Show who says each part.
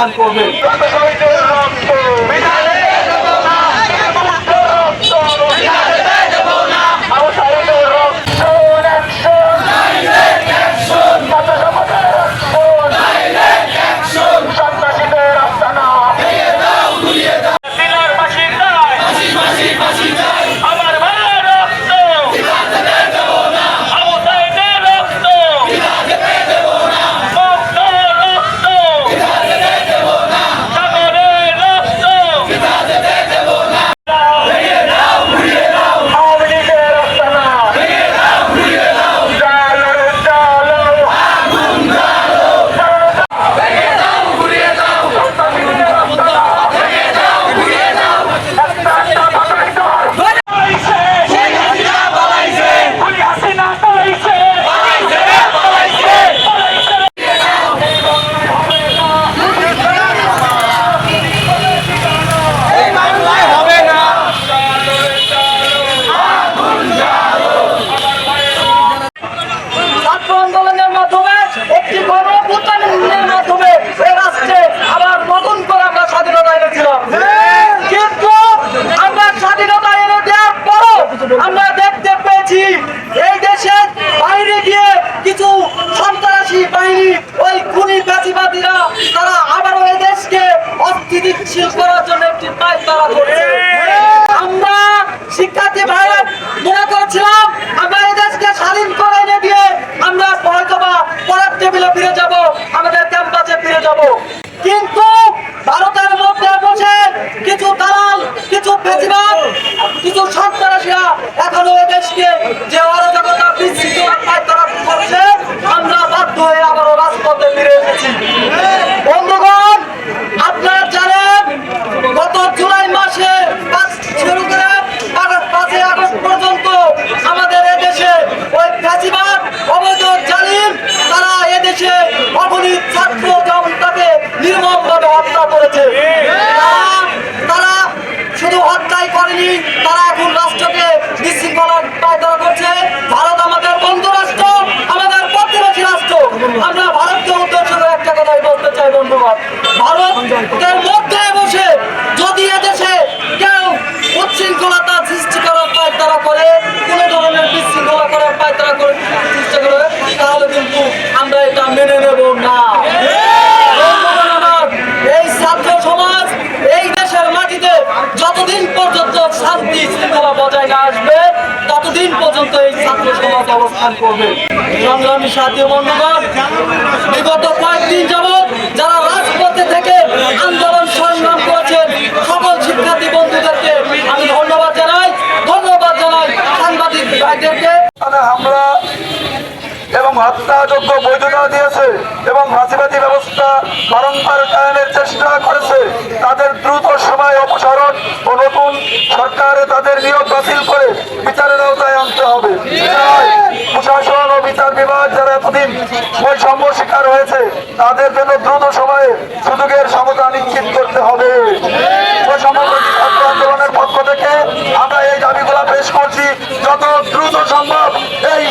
Speaker 1: অবস্থান করবে। তারা আবারও দেশকে অস্থিতিশীল করার জন্য একটি পায় তারা করছে আমরা শিক্ষার্থী ভাইরা মনে করেছিলাম, আমরা এই স্বাধীন করে এনে দিয়ে আমরা হয়তোবা পরের টেবিলে ফিরে যাব, আমাদের ক্যাম্পাসে ফিরে যাব। কিন্তু ভারতের মধ্যে বসে কিছু দালাল, কিছু বেশিরভাগ কিছু সন্ত্রাসীরা এখনও দেশকে যে অরাজকতা ছাত্র জনতাকে তারা- শুধু হত্যাই করেনি, তারা এখন রাষ্ট্রকে ভারত আমাদের বন্ধু রাষ্ট্র আমাদের প্রতিবেশী রাষ্ট্র। আমরা ভারতকে উদ্দেশ্য করে একটা কথাই বলতে চাই বন্ধুগণ ভারতের আসবে ততদিন পর্যন্ত এই ছাত্র সমাজ অবস্থান করবে। সংগ্রামী সাথী বন্ধুগণ, বিগত কয়েকদিন যাবৎ যারা রাজপথে থেকে আন্দোলন সংগ্রাম করেছেন, সকল শিক্ষার্থী বন্ধুদেরকে আমি ধন্যবাদ জানাই। ধন্যবাদ জানাই সাংবাদিক ভাইদেরকে।
Speaker 2: হামলা এবং হত্যাযোগ্য বৈধতা দিয়েছে এবং ফাঁসিবাদী ব্যবস্থা বারংবার কায়নের চেষ্টা করেছে, তাদের দ্রুত সময় অপসারণ ও নতুন সরকারে তাদের নিয়োগ বাতিল হবে। প্রশাসন ও বিচার বিভাগ যারা এতদিন বৈষম্য শিকার হয়েছে, তাদের জন্য দ্রুত সময়ে সুযোগের সমতা নিশ্চিত করতে হবে। আন্দোলনের পক্ষ থেকে আমরা এই দাবিগুলো পেশ করছি। যত দ্রুত সম্ভব এই